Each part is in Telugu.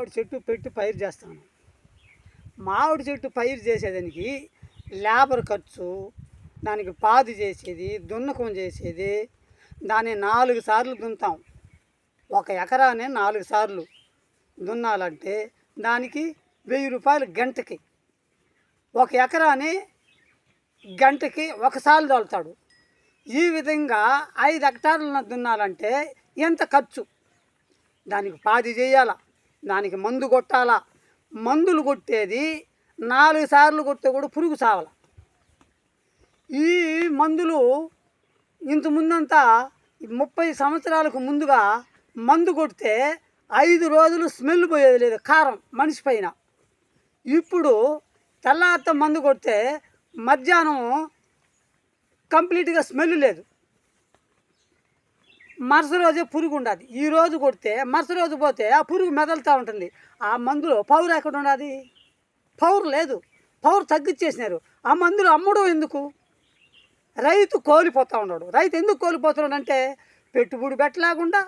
మామిడి చెట్టు పెట్టి పైరు చేస్తాను. మామిడి చెట్టు పైరు చేసేదానికి లేబర్ ఖర్చు దానికి పాదు చేసేది దున్నకం చేసేది దాన్ని నాలుగు సార్లు దున్నుతాం. ఒక ఎకరానే నాలుగు సార్లు దున్నాలంటే దానికి వెయ్యి రూపాయలు గంటకి. ఒక ఎకరాని గంటకి ఒకసారి తోలుతాడు. ఈ విధంగా ఐదు హెక్టార్లను దున్నాలంటే ఎంత ఖర్చు? దానికి పాది చేయాలా? దానికి మందు కొట్టాలా? మందులు కొట్టేది నాలుగు సార్లు కొడితే కూడా పురుగు సావాల. ఈ మందులు ఇంత ముందంతా ముప్పై సంవత్సరాలకు ముందుగా మందు కొడితే ఐదు రోజులు స్మెల్ పోయేది లేదు కారం మనిషి పైన. ఇప్పుడు తెల్లారితో మందు కొడితే మధ్యాహ్నం కంప్లీట్గా స్మెల్ లేదు. మరుస రోజే పురుగు ఉండదు. ఈ రోజు కొడితే మరుస రోజు పోతే ఆ పురుగు మెదలుతూ ఉంటుంది. ఆ మందులో పౌరు ఎక్కడ ఉండదు? పౌరు లేదు. పౌరు తగ్గించేసినారు ఆ మందులు అమ్మడం ఎందుకు? రైతు కోల్పోతూ ఉన్నాడు. రైతు ఎందుకు కోల్పోతున్నాడు అంటే పెట్టుబడి పెట్టలేకుండా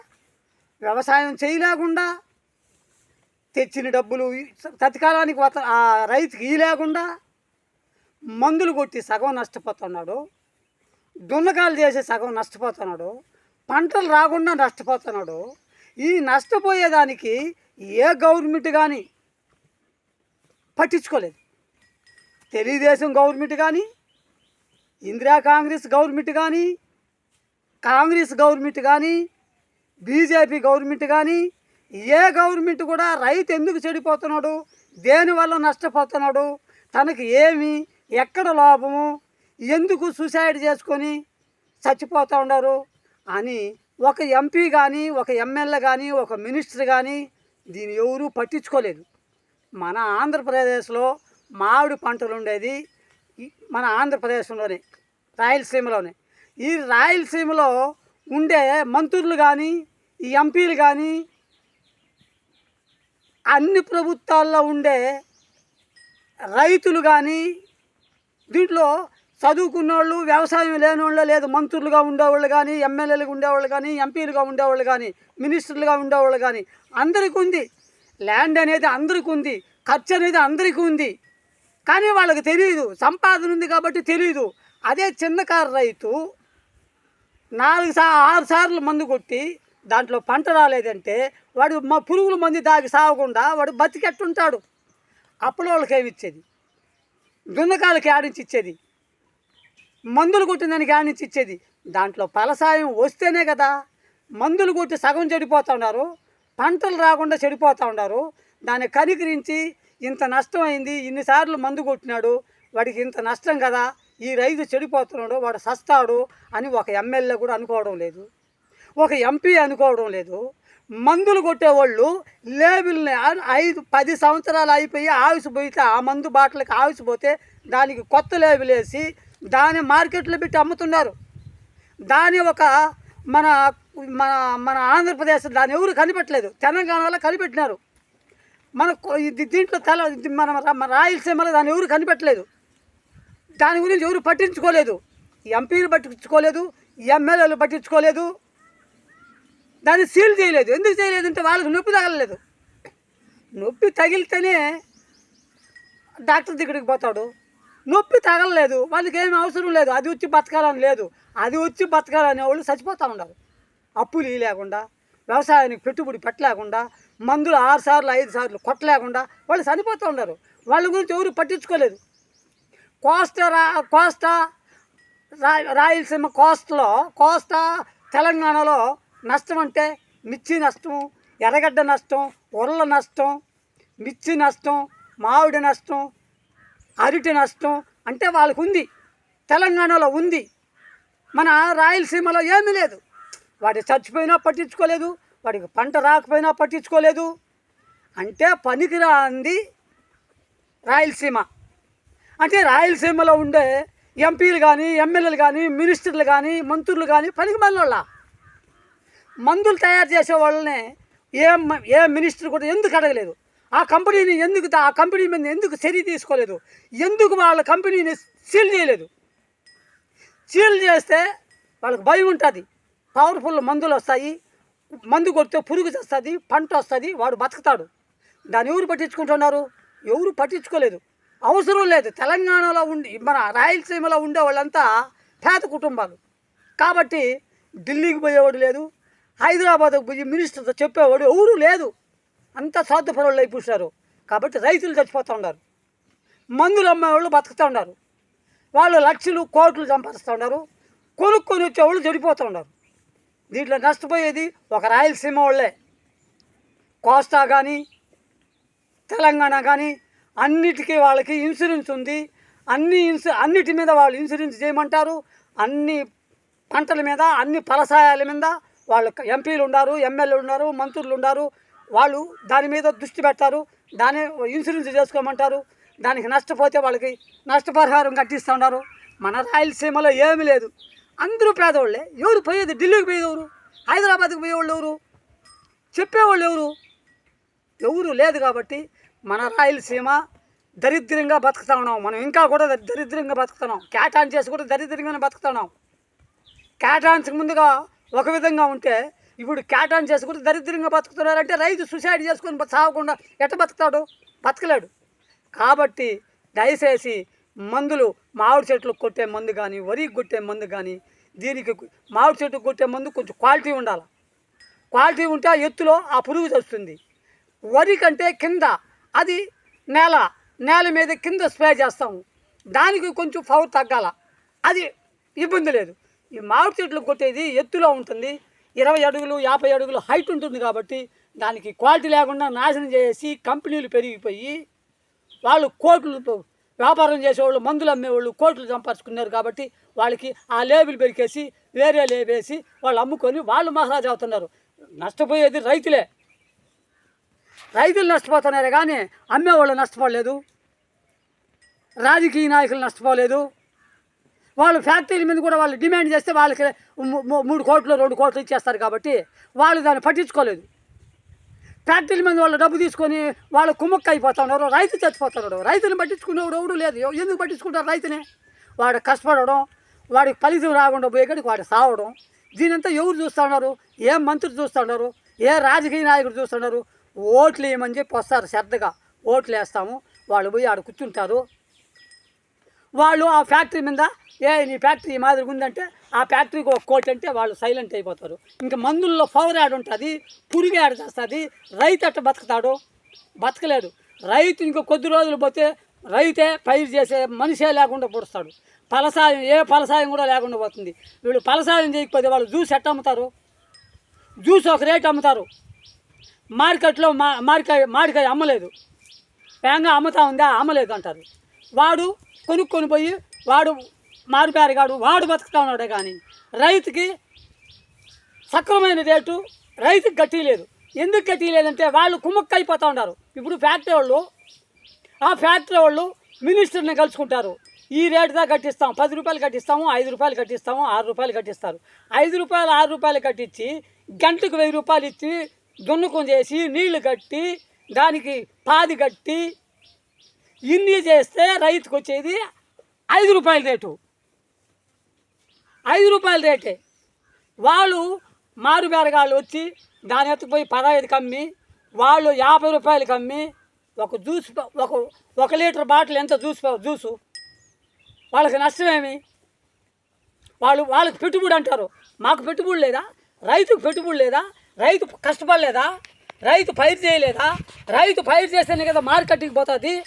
వ్యవసాయం చేయలేకుండా తెచ్చిన డబ్బులు తత్కాలానికి ఆ రైతుకి ఇవ్వలేకుండా మందులు కొట్టి సగం నష్టపోతున్నాడు దున్నకాలు చేసి సగం నష్టపోతున్నాడు పంటలు రాకుండా నష్టపోతున్నాడు. ఈ నష్టపోయేదానికి ఏ గవర్నమెంట్ కానీ పట్టించుకోలేదు. తెలుగుదేశం గవర్నమెంట్ కానీ ఇందిరా కాంగ్రెస్ గవర్నమెంట్ కానీ కాంగ్రెస్ గవర్నమెంట్ కానీ బీజేపీ గవర్నమెంట్ కానీ ఏ గవర్నమెంట్ కూడా రైతు ఎందుకు చెడిపోతున్నాడు దేనివల్ల నష్టపోతున్నాడు తనకి ఏమి ఎక్కడ లాభము ఎందుకు సూసైడ్ చేసుకొని చచ్చిపోతూ ఉన్నారు అని ఒక ఎంపీ కానీ ఒక ఎమ్మెల్యే కానీ ఒక మినిస్టర్ కానీ దీన్ని ఎవరూ పట్టించుకోలేదు. మన ఆంధ్రప్రదేశ్లో మామిడి పంటలు ఉండేది మన ఆంధ్రప్రదేశ్లోనే రాయలసీమలోనే. ఈ రాయలసీమలో ఉండే మంత్రులు కానీ ఈ ఎంపీలు కానీ అన్ని ప్రభుత్వాల్లో ఉండే రైతులు కానీ దీంట్లో చదువుకున్న వాళ్ళు వ్యవసాయం లేని వాళ్ళు లేదు. మంత్రులుగా ఉండేవాళ్ళు కానీ ఎమ్మెల్యేలుగా ఉండేవాళ్ళు కానీ ఎంపీలుగా ఉండేవాళ్ళు కానీ మినిస్టర్లుగా ఉండేవాళ్ళు కానీ అందరికీ ఉంది. ల్యాండ్ అనేది అందరికీ ఉంది. ఖర్చు అనేది అందరికీ ఉంది. కానీ వాళ్ళకి తెలియదు సంపాదన ఉంది కాబట్టి తెలియదు అదే చిన్నకారు రైతు నాలుగు సా ఆరు సార్లు మందు కొట్టి దాంట్లో పంట రాలేదంటే వాడు మా పురుగుల మంది దాగి సాగకుండా వాడు బతికెట్టుంటాడు. అప్పుడు వాళ్ళకి ఏమి ఇచ్చేది? దున్నకాలకి ఆడించి ఇచ్చేది? మందులు కొట్టిన దానికి ఇచ్చేది. దాంట్లో ఫలసాయం వస్తేనే కదా మందులు కొట్టి సగం చెడిపోతూ ఉన్నారు పంటలు రాకుండా చెడిపోతూ ఉన్నారు. దాన్ని కనికరించి ఇంత నష్టం అయింది ఇన్నిసార్లు మందు కొట్టినాడు వాడికి ఇంత నష్టం కదా ఈ రైతు చెడిపోతున్నాడు వాడు సస్తాడు అని ఒక ఎమ్మెల్యే కూడా అనుకోవడం లేదు. ఒక ఎంపీ అనుకోవడం లేదు. మందులు కొట్టేవాళ్ళు లేబుల్ని ఐదు పది సంవత్సరాలు అయిపోయి ఆవిసిపోయితే ఆ మందు బాటలకు ఆవిసిపోతే దానికి కొత్త లేబుల్ వేసి దాన్ని మార్కెట్లో పెట్టి అమ్ముతున్నారు. దాని ఒక మన మన మన ఆంధ్రప్రదేశ్ దాన్ని ఎవరు కనిపెట్టలేదు. తెలంగాణలో కనిపెట్టినారు. మన ఇది దీంట్లో తెల ఇది మన మన రాయలసీమలో దాన్ని ఎవరు కనిపెట్టలేదు. దాని గురించి ఎవరు పట్టించుకోలేదు. ఎంపీలు పట్టించుకోలేదు ఎమ్మెల్యేలు పట్టించుకోలేదు. దాన్ని సీల్ చేయలేదు. ఎందుకు చేయలేదు అంటే వాళ్ళకి నొప్పి తగలలేదు. నొప్పి తగిలితేనే డాక్టర్ దగ్గరికి పోతాడు. నొప్పి తగలలేదు. వాళ్ళకి ఏమి అవసరం లేదు. అది వచ్చి బతకాలని లేదు. అది వచ్చి బతకాలనే వాళ్ళు చచ్చిపోతూ ఉండరు అప్పులు లేకుండా వ్యవసాయానికి పెట్టుబడి పెట్టలేకుండా మందులు ఆరు సార్లు ఐదు సార్లు కొట్టలేకుండా వాళ్ళు చనిపోతూ ఉండరు వాళ్ళ గురించి ఎవరు పట్టించుకోలేదు. కోస్తా రా కోస్తా రా రాయలసీమ కోస్తలో కోస్తా తెలంగాణలో నష్టం అంటే మిర్చి నష్టం ఎర్రగడ్డ నష్టం ఉర్ల నష్టం మిర్చి నష్టం మామిడి నష్టం అరటి నష్టం అంటే వాళ్ళకు ఉంది తెలంగాణలో ఉంది. మన రాయలసీమలో ఏమీ లేదు. వాడి చచ్చిపోయినా పట్టించుకోలేదు. వాడికి పంట రాకపోయినా పట్టించుకోలేదు. అంటే పనికిరాంది రాయలసీమ. అంటే రాయలసీమలో ఉండే ఎంపీలు కానీ ఎమ్మెల్యేలు కానీ మినిస్టర్లు కానీ మంత్రులు కానీ పనికి వాళ్ళ మందులు తయారు చేసే వాళ్ళని ఏ ఏ మినిస్టర్ కూడా ఎందుకు అడగలేదు. ఆ కంపెనీని ఎందుకు ఆ కంపెనీ మీద ఎందుకు చర్య తీసుకోలేదు? ఎందుకు వాళ్ళ కంపెనీని సీల్ చేయలేదు? సీల్ చేస్తే వాళ్ళకి భయం ఉంటుంది. పవర్ఫుల్ మందులు వస్తాయి. మందు కొడితే పురుగు వస్తుంది పంట వస్తుంది వాడు బతుకుతాడు. దాన్ని ఎవరు పట్టించుకుంటున్నారు? ఎవరు పట్టించుకోలేదు. అవసరం లేదు. తెలంగాణలో ఉండి మన రాయలసీమలో ఉండే వాళ్ళంతా పేద కుటుంబాలు. కాబట్టి ఢిల్లీకి పోయేవాడు లేదు. హైదరాబాద్కి పోయి మినిస్టర్తో చెప్పేవాడు ఎవరు లేదు. అంతా స్వార్థపరులు అయిపోతున్నారు. కాబట్టి రైతులు చచ్చిపోతూ ఉన్నారు. మందులు అమ్మేవాళ్ళు బతుకుతూ ఉన్నారు. వాళ్ళు లక్షలు కోట్లు సంపాదిస్తూ ఉన్నారు. కొనుక్కొని వచ్చేవాళ్ళు చెడిపోతూ ఉన్నారు. దీంట్లో నష్టపోయేది ఒక రాయలసీమ వాళ్ళే. కోస్తా కానీ తెలంగాణ కానీ అన్నిటికీ వాళ్ళకి ఇన్సూరెన్స్ ఉంది. అన్ని ఇన్సు అన్నిటి మీద వాళ్ళు ఇన్సూరెన్స్ చేయమంటారు. అన్ని పంటల మీద అన్ని ఫలసాయాల మీద వాళ్ళు ఎంపీలు ఉన్నారు ఎమ్మెల్యేలు ఉన్నారు మంత్రులు ఉన్నారు. వాళ్ళు దాని మీద దృష్టి పెడతారు దాని ఇన్సూరెన్స్ చేసుకోమంటారు దానికి నష్టపోతే వాళ్ళకి నష్టపరిహారం కట్టిస్తూ ఉన్నారు. మన రాయలసీమలో ఏమీ లేదు. అందరూ పేదవాళ్ళే ఎవరు పోయేది? ఢిల్లీకి పోయేది హైదరాబాద్కి పోయేవాళ్ళు ఎవరు? చెప్పేవాళ్ళు ఎవరు? ఎవరు లేదు కాబట్టి మన రాయలసీమ దరిద్రంగా బతుకుతా ఉన్నాం. మనం ఇంకా కూడా దరిద్రంగా బతుకుతున్నాం కేటాన్ చేసి కూడా దరిద్రంగానే బతుకుతున్నాం కేటాన్స్కి ముందుగా ఒక విధంగా ఉంటే ఇప్పుడు కేటాన్ చేసుకుంటే దరిద్రంగా బతుకుతున్నారంటే రైతు సుసైడ్ చేసుకొని సాగకుండా ఎట్ట బతుకుతాడు? బతకలేడు. కాబట్టి దయచేసి మందులు మామిడి చెట్లు కొట్టే మందు కానీ వరికి కొట్టే మందు కానీ దీనికి మామిడి చెట్టు కొట్టే మందు కొంచెం క్వాలిటీ ఉండాలి? క్వాలిటీ ఉంటే ఆ ఎత్తులో ఆ పురుగు వస్తుంది వరి కంటే కింద అది నేల నేల మీద కింద స్ప్రే చేస్తాము. దానికి కొంచెం పవర్ తగ్గాల. అది ఇబ్బంది లేదు. ఈ మామిడి చెట్లు కొట్టేది ఎత్తులో ఉంటుంది ఇరవై అడుగులు యాభై అడుగులు హైట్ ఉంటుంది కాబట్టి దానికి క్వాలిటీ లేకుండా నాశనం చేసి కంపెనీలు పెరిగిపోయి వాళ్ళు కోట్లు వ్యాపారం చేసేవాళ్ళు మందులు అమ్మేవాళ్ళు కోట్లు సంపాదించుకున్నారు కాబట్టి వాళ్ళకి ఆ లేబుల్ పెరికేసి వేరే లేబేసి వాళ్ళు అమ్ముకొని వాళ్ళు మహారాజు అవుతున్నారు. నష్టపోయేది రైతులే. రైతులు నష్టపోతున్నారే కానీ అమ్మేవాళ్ళు నష్టపోలేదు. రాజకీయ నాయకులు నష్టపోలేదు. వాళ్ళు ఫ్యాక్టరీల మీద కూడా వాళ్ళు డిమాండ్ చేస్తే వాళ్ళకి మూడు కోట్లు రెండు కోట్లు ఇచ్చేస్తారు కాబట్టి వాళ్ళు దాన్ని పట్టించుకోలేదు. ఫ్యాక్టరీల మీద వాళ్ళు డబ్బు తీసుకొని వాళ్ళు కుమ్మక్క అయిపోతా ఉన్నారు రైతు చచ్చిపోతున్నాడు. రైతుని పట్టించుకునేవాడు ఎవడు లేదు. ఎందుకు పట్టించుకుంటారు రైతుని? వాడు కష్టపడడం వాడికి ఫలితం రాకుండా పోయేకాడికి వాడు సావడం. దీనంతా ఎవరు చూస్తున్నారు? ఏ మంత్రి చూస్తున్నారు? ఏ రాజకీయ నాయకుడు చూస్తున్నారు? ఓట్లు వేయమని చెప్పి వస్తారు శ్రద్ధగా. ఓట్లు వేస్తాము. వాళ్ళు పోయి ఆడ కూర్చుంటారు. వాళ్ళు ఆ ఫ్యాక్టరీ మీద ఏ నీ ఫ్యాక్టరీ మాదిరి ఉందంటే ఆ ఫ్యాక్టరీకి ఒక కోటి అంటే వాళ్ళు సైలెంట్ అయిపోతారు. ఇంకా మందుల్లో పవర్ యాడ్ ఉంటుంది పురుగు యాడ్ చేస్తుంది రైతు అట్ట బతుకుతాడు? బతకలేడు. రైతు ఇంకా కొద్ది రోజులు పోతే రైతే పైరు చేసే మనిషే లేకుండా పొడుస్తాడు. ఫలసాయం ఏ ఫలసాయం కూడా లేకుండా పోతుంది. వీళ్ళు ఫలసాయం చేయకపోతే వాళ్ళు జ్యూస్ ఎట్ట అమ్ముతారు? జ్యూస్ ఒక రేట్ అమ్ముతారు. మార్కెట్లో మా మాడికాయ మాడికాయ అమ్మలేదు. వేగంగా అమ్ముతా ఉందా? అమ్మలేదు అంటారు. వాడు కొనుక్కొని పోయి వాడు మారుపేరగాడు వాడు బతుకుతా ఉన్నాడే కానీ రైతుకి సక్రమైన రేటు రైతుకి గట్టి లేదు. ఎందుకు గట్టి లేదంటే వాళ్ళు కుమ్మక్క అయిపోతూ ఉన్నారు. ఇప్పుడు ఫ్యాక్టరీ వాళ్ళు ఆ ఫ్యాక్టరీ వాళ్ళు మినిస్టర్ని కలుసుకుంటారు. ఈ రేటుదా కట్టిస్తాం పది రూపాయలు కట్టిస్తాము ఐదు రూపాయలు కట్టిస్తాము ఆరు రూపాయలు కట్టిస్తారు. ఐదు రూపాయలు ఆరు రూపాయలు కట్టించి గంటకు వెయ్యి రూపాయలు ఇచ్చి దున్నుకొని చేసి నీళ్ళు కట్టి దానికి పాది కట్టి ఇన్ని చేస్తే రైతుకు వచ్చేది ఐదు రూపాయల రేటు. ఐదు రూపాయల రేటే. వాళ్ళు మారు బేరగాళ్ళు వచ్చి దాని ఎత్తుకుపోయి పదహైదు కమ్మి వాళ్ళు యాభై రూపాయలు కమ్మి ఒక జ్యూస్ ఒక ఒక లీటర్ బాటిల్ ఎంత జ్యూస్ జ్యూసు? వాళ్ళకి నష్టమేమి వాళ్ళు వాళ్ళకి పెట్టుబడి అంటారు. మాకు పెట్టుబడి లేదా? రైతుకు పెట్టుబడి లేదా? రైతు కష్టపడలేదా? రైతు పైరు చేయలేదా? రైతు పైరు చేస్తేనే కదా మార్కెట్కి పోతుంది?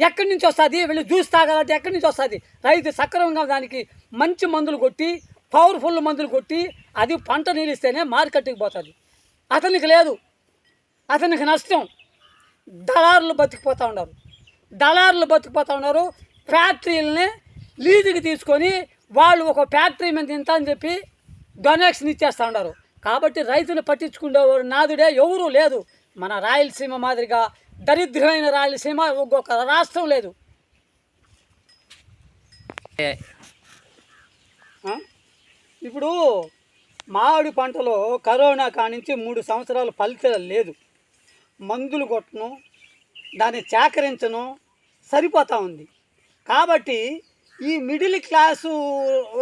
ఎక్కడి నుంచి వస్తుంది? వీళ్ళు జ్యూస్ తాగాలంటే ఎక్కడి నుంచి వస్తుంది? రైతు సక్రమంగా దానికి మంచి మందులు కొట్టి పవర్ఫుల్ మందులు కొట్టి అది పంట నిలిస్తేనే మార్కెట్కి పోతుంది. అతనికి లేదు. అతనికి నష్టం. దళారులు బతికిపోతూ ఉన్నారు. దళారులు బతికిపోతూ ఉన్నారు. ఫ్యాక్టరీలని లీజుకి తీసుకొని వాళ్ళు ఒక ఫ్యాక్టరీ మీద ఇంత అని చెప్పి డొనేషన్ ఇచ్చేస్తూ ఉన్నారు. కాబట్టి రైతులు పట్టించుకునేవారు నాదుడే ఎవరూ లేదు. మన రాయలసీమ మాదిరిగా దరిద్రమైన రాయలసీమ ఒక్కొక్క రాష్ట్రం లేదు? ఇప్పుడు మామిడి పంటలో కరోనా కానించి మూడు సంవత్సరాలు ఫలితం లేదు. మందులు కొట్టను దాన్ని సేకరించను సరిపోతూ ఉంది. కాబట్టి ఈ మిడిల్ క్లాసు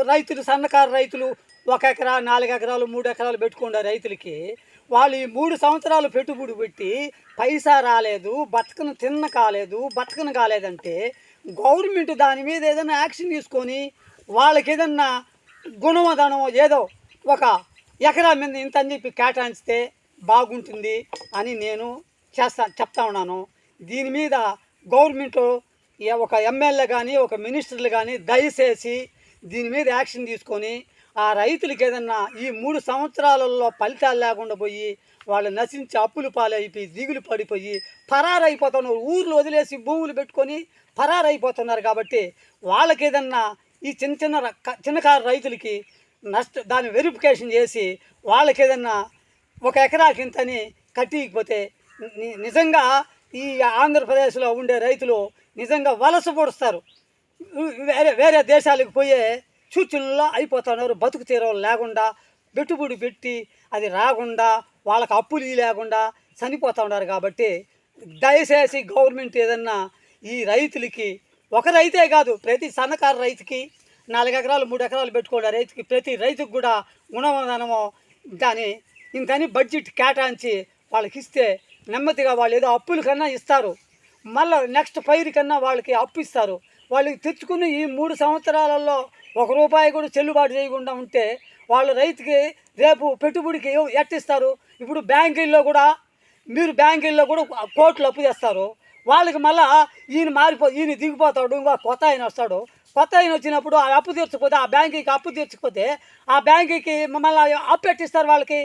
రైతులు సన్నకారు రైతులు ఒక ఎకరా నాలుగు ఎకరాలు మూడు ఎకరాలు పెట్టుకుంటారు రైతులకి వాళ్ళు ఈ మూడు సంవత్సరాలు పెట్టుబడి పెట్టి పైసా రాలేదు బతకను తిన్న కాలేదు బతకను కాలేదంటే గవర్నమెంట్ దాని మీద ఏదైనా యాక్షన్ తీసుకొని వాళ్ళకి ఏదన్నా గుణమదనమో ఏదో ఒక ఎకరా మీద ఇంత అని చెప్పి కేటాయిస్తే బాగుంటుంది అని నేను చేస్తా చెప్తా ఉన్నాను. దీని మీద గవర్నమెంట్ ఒక ఎమ్మెల్యే కానీ ఒక మినిస్టర్లు కానీ దయచేసి దీని మీద యాక్షన్ తీసుకొని ఆ రైతులకి ఏదన్నా ఈ మూడు సంవత్సరాలలో ఫలితాలు లేకుండా పోయి వాళ్ళు నశించి అప్పులు పాలైపోయి దిగులు పడిపోయి పరారైపోతున్నారు ఊర్లు వదిలేసి భూములు పెట్టుకొని పరారైపోతున్నారు కాబట్టి వాళ్ళకి ఏదన్నా ఈ చిన్న చిన్న చిన్నకారు రైతులకి నష్ట దాన్ని వెరిఫికేషన్ చేసి వాళ్ళకి ఏదన్నా ఒక ఎకరాకి ఇంతని కట్టికపోతే నిజంగా ఈ ఆంధ్రప్రదేశ్లో ఉండే రైతులు నిజంగా వలస పొడుస్తారు. వేరే వేరే దేశాలకు పోయే చూచుల్లో అయిపోతున్నారు. బతుకు తీరం లేకుండా పెట్టుబడి పెట్టి అది రాకుండా వాళ్ళకి అప్పులు లేకుండా చనిపోతూ ఉన్నారు కాబట్టి దయచేసి గవర్నమెంట్ ఏదన్నా ఈ రైతులకి ఒక రైతే కాదు ప్రతి సన్నకారు రైతుకి నాలుగు ఎకరాలు మూడు ఎకరాలు పెట్టుకున్న రైతుకి ప్రతి రైతుకు కూడా గుణవదనము దాని ఇంతని బడ్జెట్ కేటాయించి వాళ్ళకి ఇస్తే నెమ్మదిగా వాళ్ళు ఏదో అప్పుల కన్నా ఇస్తారు. మళ్ళీ నెక్స్ట్ పైరు కన్నా వాళ్ళకి అప్పు ఇస్తారు. వాళ్ళకి తెచ్చుకుని ఈ మూడు సంవత్సరాలలో ఒక రూపాయి కూడా చెల్లుబాటు చేయకుండా ఉంటే వాళ్ళు రైతుకి రేపు పెట్టుబడికి ఎట్టిస్తారు? ఇప్పుడు బ్యాంకుల్లో కూడా మీరు బ్యాంకుల్లో కూడా కోట్లు అప్పు చేస్తారు. వాళ్ళకి మళ్ళా ఈయన మారిపో ఈయన దిగిపోతాడు ఇంకా కొత్త ఆయన వస్తాడు. కొత్త ఆయన వచ్చినప్పుడు ఆ అప్పు తీర్చకపోతే ఆ బ్యాంకుకి అప్పు తీర్చకపోతే ఆ బ్యాంకుకి మళ్ళీ అప్పు ఎట్టిస్తారు వాళ్ళకి?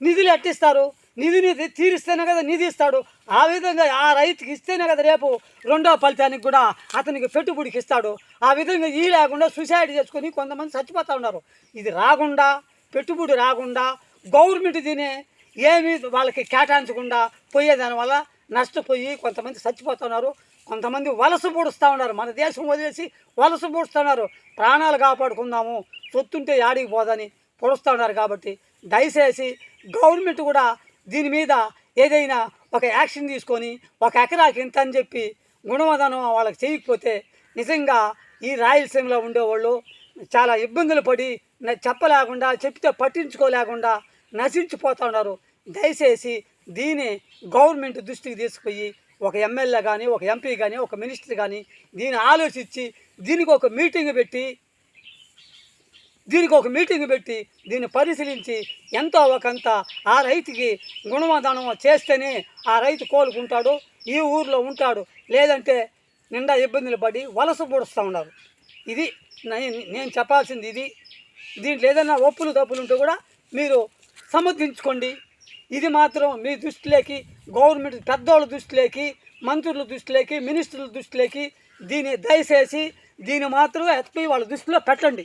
నిధులు ఎట్టిస్తారు? నిధిని తీరిస్తేనే కదా నిధి ఇస్తాడు. ఆ విధంగా ఆ రైతుకి ఇస్తేనే కదా రేపు రెండో ఫలితానికి కూడా అతనికి పెట్టుబడికి ఇస్తాడు. ఆ విధంగా ఈ లేకుండా సూసైడ్ చేసుకొని కొంతమంది చచ్చిపోతూ ఉన్నారు. ఇది రాకుండా పెట్టుబడి రాకుండా గవర్నమెంట్ దీని ఏమీ వాళ్ళకి కేటాయించకుండా పోయేదాని వల్ల నష్టపోయి కొంతమంది చచ్చిపోతున్నారు కొంతమంది వలస పూడుస్తూ ఉన్నారు. మన దేశం వదిలేసి వలస పూడుస్తున్నారు ప్రాణాలు కాపాడుకుందాము సొత్తుంటే యాడికి పోదని పొడుస్తూ ఉన్నారు కాబట్టి దయచేసి గవర్నమెంట్ కూడా దీని మీద ఏదైనా ఒక యాక్షన్ తీసుకొని ఒక ఎకరాకి ఇంత అని చెప్పి గుణవదనం వాళ్ళకి చేయకపోతే నిజంగా ఈ రాయలసీమలో ఉండేవాళ్ళు చాలా ఇబ్బందులు పడి చెప్పలేకుండా చెప్తే పట్టించుకోలేకుండా నశించిపోతూ ఉన్నారు. దయచేసి దీని గవర్నమెంట్ దృష్టికి తీసుకుపోయి ఒక ఎమ్మెల్యే కానీ ఒక ఎంపీ కానీ ఒక మినిస్టర్ కానీ దీన్ని ఆలోచించి దీనికి ఒక మీటింగ్ పెట్టి దీనికి ఒక మీటింగ్ పెట్టి దీన్ని పరిశీలించి ఎంతో ఒకంత ఆ రైతుకి గుణవదానం చేస్తేనే ఆ రైతు కోలుకుంటాడు ఈ ఊర్లో ఉంటాడు. లేదంటే నిండా ఇబ్బందులు పడి వలస పొడుస్తూ ఉన్నారు. ఇది నేను చెప్పాల్సింది ఇది. దీంట్లో ఏదైనా ఒప్పులు తప్పులు ఉంటే కూడా మీరు సమర్థించుకోండి ఇది మాత్రం మీ దృష్టిలోకి గవర్నమెంట్ పెద్దోళ్ళ దృష్టిలోకి మంత్రుల దృష్టిలోకి మినిస్టర్ల దృష్టిలోకి దీన్ని దయచేసి దీన్ని మాత్రం ఎత్తి వాళ్ళ దృష్టిలో పెట్టండి.